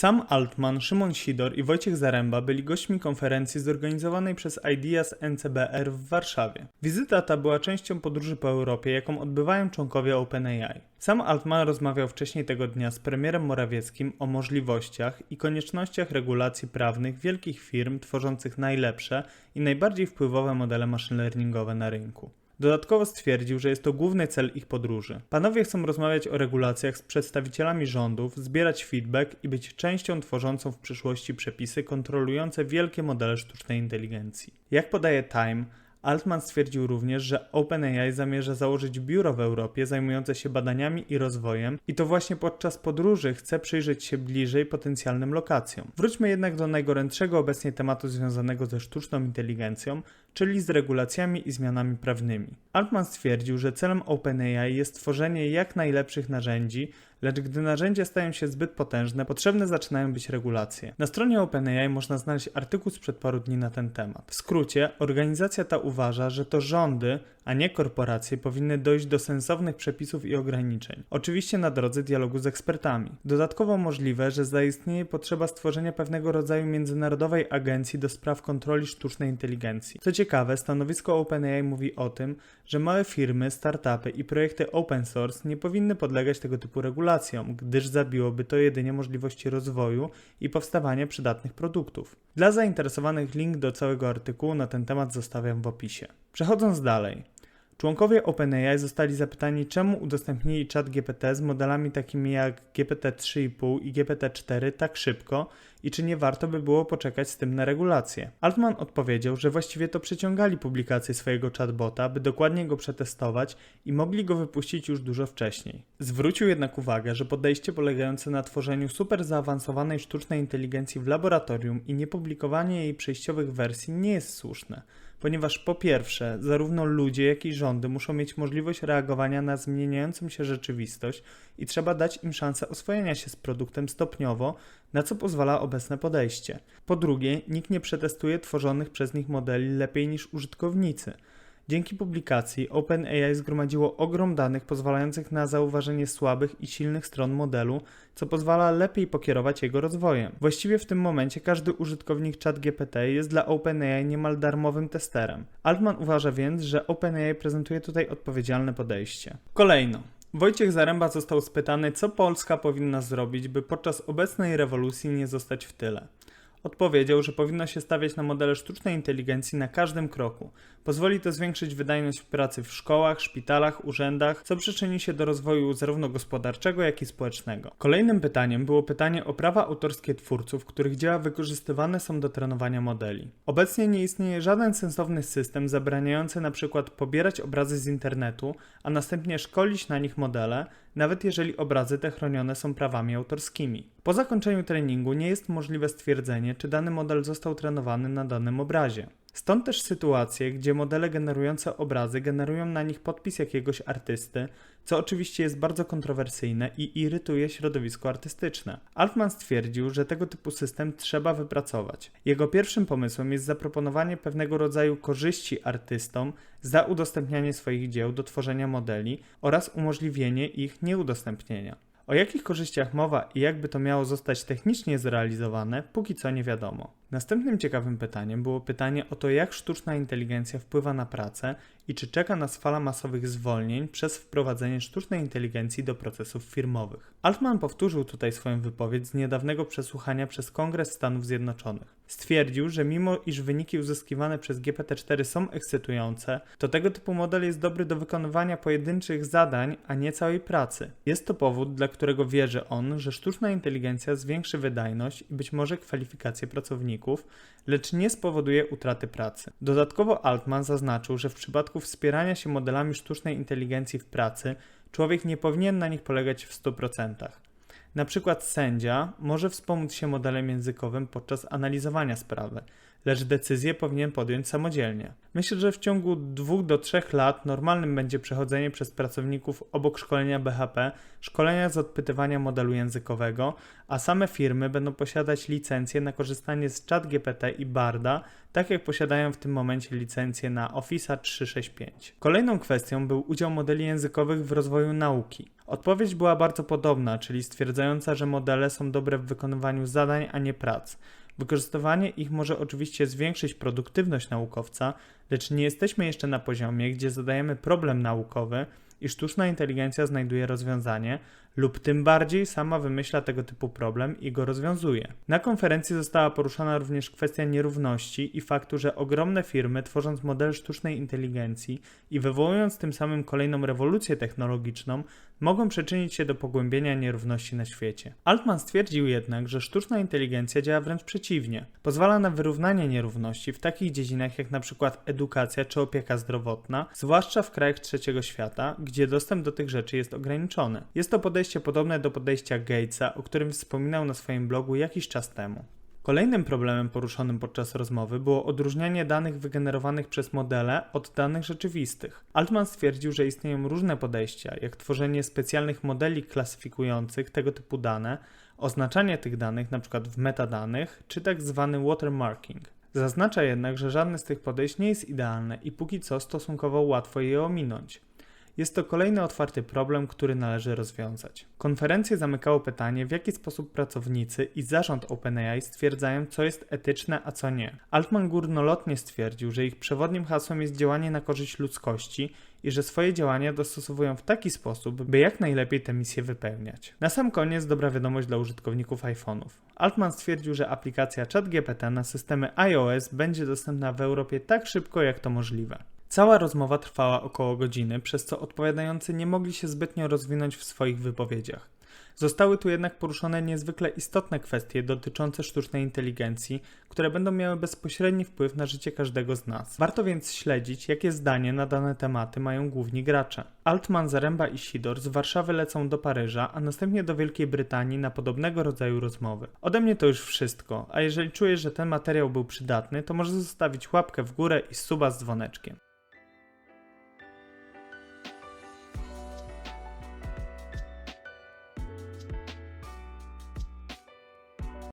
Sam Altman, Szymon Sidor i Wojciech Zaręba byli gośćmi konferencji zorganizowanej przez Ideas NCBR w Warszawie. Wizyta ta była częścią podróży po Europie, jaką odbywają członkowie OpenAI. Sam Altman rozmawiał wcześniej tego dnia z premierem Morawieckim o możliwościach i koniecznościach regulacji prawnych wielkich firm tworzących najlepsze i najbardziej wpływowe modele machine learningowe na rynku. Dodatkowo stwierdził, że jest to główny cel ich podróży. Panowie chcą rozmawiać o regulacjach z przedstawicielami rządów, zbierać feedback i być częścią tworzącą w przyszłości przepisy kontrolujące wielkie modele sztucznej inteligencji. Jak podaje Time, Altman stwierdził również, że OpenAI zamierza założyć biuro w Europie zajmujące się badaniami i rozwojem i to właśnie podczas podróży chce przyjrzeć się bliżej potencjalnym lokacjom. Wróćmy jednak do najgorętszego obecnie tematu związanego ze sztuczną inteligencją, czyli z regulacjami i zmianami prawnymi. Altman stwierdził, że celem OpenAI jest tworzenie jak najlepszych narzędzi, lecz gdy narzędzia stają się zbyt potężne, potrzebne zaczynają być regulacje. Na stronie OpenAI można znaleźć artykuł sprzed paru dni na ten temat. W skrócie, organizacja ta uważa, że to rządy, a nie korporacje powinny dojść do sensownych przepisów i ograniczeń. Oczywiście na drodze dialogu z ekspertami. Dodatkowo możliwe, że zaistnieje potrzeba stworzenia pewnego rodzaju międzynarodowej agencji do spraw kontroli sztucznej inteligencji. Co ciekawe, stanowisko OpenAI mówi o tym, że małe firmy, startupy i projekty open source nie powinny podlegać tego typu regulacjom, gdyż zabiłoby to jedynie możliwości rozwoju i powstawania przydatnych produktów. Dla zainteresowanych link do całego artykułu na ten temat zostawiam w opisie. Przechodząc dalej. Członkowie OpenAI zostali zapytani, czemu udostępnili czat GPT z modelami takimi jak GPT-3,5 i GPT-4 tak szybko i czy nie warto by było poczekać z tym na regulacje. Altman odpowiedział, że właściwie to przeciągali publikację swojego chatbota, by dokładnie go przetestować i mogli go wypuścić już dużo wcześniej. Zwrócił jednak uwagę, że podejście polegające na tworzeniu super zaawansowanej sztucznej inteligencji w laboratorium i niepublikowanie jej przejściowych wersji nie jest słuszne ponieważ po pierwsze, zarówno ludzie, jak i rządy muszą mieć możliwość reagowania na zmieniającą się rzeczywistość i trzeba dać im szansę oswojenia się z produktem stopniowo, na co pozwala obecne podejście. Po drugie, nikt nie przetestuje tworzonych przez nich modeli lepiej niż użytkownicy. Dzięki publikacji OpenAI zgromadziło ogrom danych pozwalających na zauważenie słabych i silnych stron modelu, co pozwala lepiej pokierować jego rozwojem. Właściwie w tym momencie każdy użytkownik ChatGPT jest dla OpenAI niemal darmowym testerem. Altman uważa więc, że OpenAI prezentuje tutaj odpowiedzialne podejście. Kolejno. Wojciech Zaręba został spytany, co Polska powinna zrobić, by podczas obecnej rewolucji nie zostać w tyle. Odpowiedział, że powinno się stawiać na modele sztucznej inteligencji na każdym kroku. Pozwoli to zwiększyć wydajność pracy w szkołach, szpitalach, urzędach, co przyczyni się do rozwoju zarówno gospodarczego, jak i społecznego. Kolejnym pytaniem było pytanie o prawa autorskie twórców, których dzieła wykorzystywane są do trenowania modeli. Obecnie nie istnieje żaden sensowny system zabraniający na przykład pobierać obrazy z internetu, a następnie szkolić na nich modele, nawet jeżeli obrazy te chronione są prawami autorskimi. Po zakończeniu treningu nie jest możliwe stwierdzenie, czy dany model został trenowany na danym obrazie. Stąd też sytuacje, gdzie modele generujące obrazy generują na nich podpis jakiegoś artysty, co oczywiście jest bardzo kontrowersyjne i irytuje środowisko artystyczne. Altman stwierdził, że tego typu system trzeba wypracować. Jego pierwszym pomysłem jest zaproponowanie pewnego rodzaju korzyści artystom za udostępnianie swoich dzieł do tworzenia modeli oraz umożliwienie ich nieudostępnienia. O jakich korzyściach mowa i jakby to miało zostać technicznie zrealizowane, póki co nie wiadomo. Następnym ciekawym pytaniem było pytanie o to, jak sztuczna inteligencja wpływa na pracę i czy czeka nas fala masowych zwolnień przez wprowadzenie sztucznej inteligencji do procesów firmowych. Altman powtórzył tutaj swoją wypowiedź z niedawnego przesłuchania przez Kongres Stanów Zjednoczonych. Stwierdził, że mimo iż wyniki uzyskiwane przez GPT-4 są ekscytujące, to tego typu model jest dobry do wykonywania pojedynczych zadań, a nie całej pracy. Jest to powód, dla którego wierzy on, że sztuczna inteligencja zwiększy wydajność i być może kwalifikacje pracowników, lecz nie spowoduje utraty pracy. Dodatkowo Altman zaznaczył, że w przypadku wspierania się modelami sztucznej inteligencji w pracy, człowiek nie powinien na nich polegać w 100%. Na przykład sędzia może wspomóc się modelem językowym podczas analizowania sprawy, lecz decyzję powinien podjąć samodzielnie. Myślę, że w ciągu 2 do 3 lat normalnym będzie przechodzenie przez pracowników obok szkolenia BHP, szkolenia z odpytywania modelu językowego, a same firmy będą posiadać licencje na korzystanie z ChatGPT i Barda, tak jak posiadają w tym momencie licencje na Office 365. Kolejną kwestią był udział modeli językowych w rozwoju nauki. Odpowiedź była bardzo podobna, czyli stwierdzająca, że modele są dobre w wykonywaniu zadań, a nie prac. Wykorzystywanie ich może oczywiście zwiększyć produktywność naukowca, lecz nie jesteśmy jeszcze na poziomie, gdzie zadajemy problem naukowy i sztuczna inteligencja znajduje rozwiązanie, lub tym bardziej sama wymyśla tego typu problem i go rozwiązuje. Na konferencji została poruszona również kwestia nierówności i faktu, że ogromne firmy, tworząc model sztucznej inteligencji i wywołując tym samym kolejną rewolucję technologiczną, mogą przyczynić się do pogłębienia nierówności na świecie. Altman stwierdził jednak, że sztuczna inteligencja działa wręcz przeciwnie. Pozwala na wyrównanie nierówności w takich dziedzinach jak przykład edukacja czy opieka zdrowotna, zwłaszcza w krajach trzeciego świata, gdzie dostęp do tych rzeczy jest ograniczony. Jest to podejście podobne do podejścia Gatesa, o którym wspominał na swoim blogu jakiś czas temu. Kolejnym problemem poruszonym podczas rozmowy było odróżnianie danych wygenerowanych przez modele od danych rzeczywistych. Altman stwierdził, że istnieją różne podejścia, jak tworzenie specjalnych modeli klasyfikujących tego typu dane, oznaczanie tych danych np. w metadanych, czy tak zwany watermarking. Zaznacza jednak, że żadne z tych podejść nie jest idealne i póki co stosunkowo łatwo je ominąć. Jest to kolejny otwarty problem, który należy rozwiązać. Konferencję zamykało pytanie, w jaki sposób pracownicy i zarząd OpenAI stwierdzają, co jest etyczne, a co nie. Altman górnolotnie stwierdził, że ich przewodnim hasłem jest działanie na korzyść ludzkości i że swoje działania dostosowują w taki sposób, by jak najlepiej tę misję wypełniać. Na sam koniec dobra wiadomość dla użytkowników iPhone'ów. Altman stwierdził, że aplikacja ChatGPT na systemy iOS będzie dostępna w Europie tak szybko, jak to możliwe. Cała rozmowa trwała około godziny, przez co odpowiadający nie mogli się zbytnio rozwinąć w swoich wypowiedziach. Zostały tu jednak poruszone niezwykle istotne kwestie dotyczące sztucznej inteligencji, które będą miały bezpośredni wpływ na życie każdego z nas. Warto więc śledzić, jakie zdanie na dane tematy mają główni gracze. Altman, Zaremba i Sidor z Warszawy lecą do Paryża, a następnie do Wielkiej Brytanii na podobnego rodzaju rozmowy. Ode mnie to już wszystko, a jeżeli czujesz, że ten materiał był przydatny, to możesz zostawić łapkę w górę i suba z dzwoneczkiem.